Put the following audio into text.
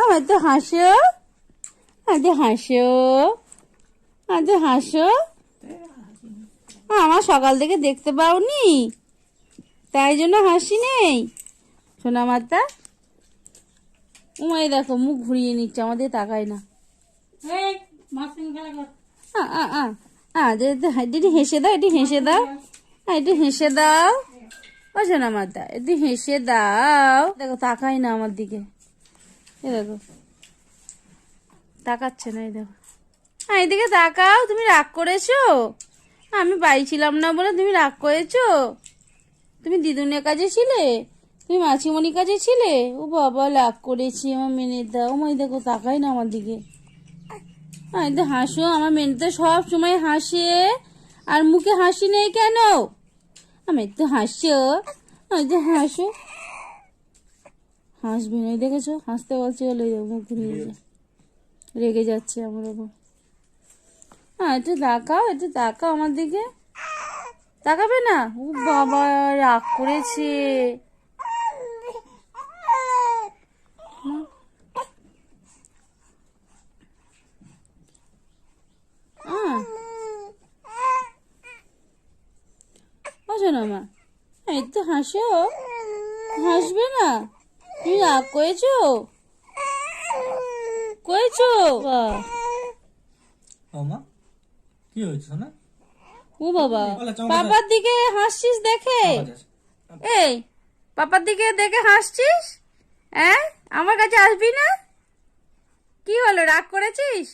আমার তো হাসো? আজ হাসো? আজ হাসো? আমার সকাল থেকে দেখতে পাওনি। তাই জন্য হাসি নেই। সোনা মাতা উমাই দেখো মুখ ঘুরিয়ে নিচ্ছে আমাদের তাকায় না। হেসে দাও একটু হেসে দাও। আ, একটু হেসে দাও। ও সোনা মাতা একটু হেসে দাও। দেখো তাকাই না আমার দিকে। এ দেখো। তাকাচ্ছে না, এই দেখো। হ্যাঁ এদিকে তাকাও, তুমি রাগ করেছ? আমি বাড়ি ছিলাম না বলে তুমি রাগ করেছ? তুমি দিদুনের কাছে ছিলে? তুমি মাছিমণির কাছে ছিলে? ও বাবা, রাগ করেছি, আমার মেনে দাও মই দেখো তাকাই না আমার দিকে। হ্যাঁ তো হাসো, আমার তো সব সময় হাসে। আর মুখে হাসি নেই কেন? আমি তো হাসো আমি তো হাসো। হাসবে না। দেখেছ? হাসতে বলছি দেখো, মুখ ঘুরিয়ে রেগে যাচ্ছে আমার ওপর। হ্যাঁ একটু তাকাও একটু তাকাও আমার দিকে। তাকাবে না? ও বাবা রাগ করেছে। হ্যাঁ। মা। এই তো হাসো। হাসবে না? তুমি রাগ করেছ? করেছ? বাবা কি হয়েছে না ও বাবা পাপার দিকে হাসছিস দেখে? এই পাপার দিকে দেখে হাসছিস? হ্যাঁ? আমার কাছে আসবি না? কি হলো রাগ করেছিস?